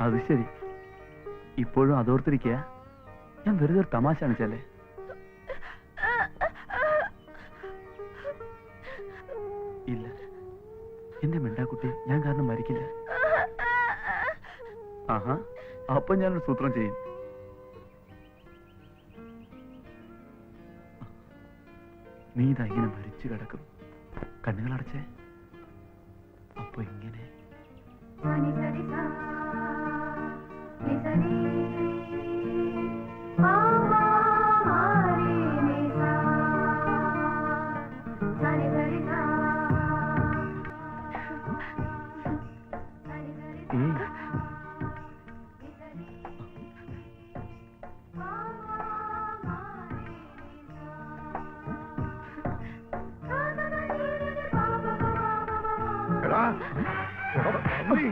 അത് ശരി. ഇപ്പോഴും അതോർത്തിരിക്കുക? ഞാൻ വെറുതെ ഒരു തമാശ കാണിച്ചല്ലേ ഇല്ല. എന്റെ മിണ്ടാക്കുട്ടി ഞാൻ കാരണം മരിക്കില്ല. ആഹാ. അപ്പൊ ഞാനൊരു സൂത്രം ചെയ്യും. നീ ഇതാ ഇങ്ങനെ മരിച്ചു കിടക്കും കണ്ണുകളടച്ചേ. അപ്പൊ ഇങ്ങനെ ఇక్కడ.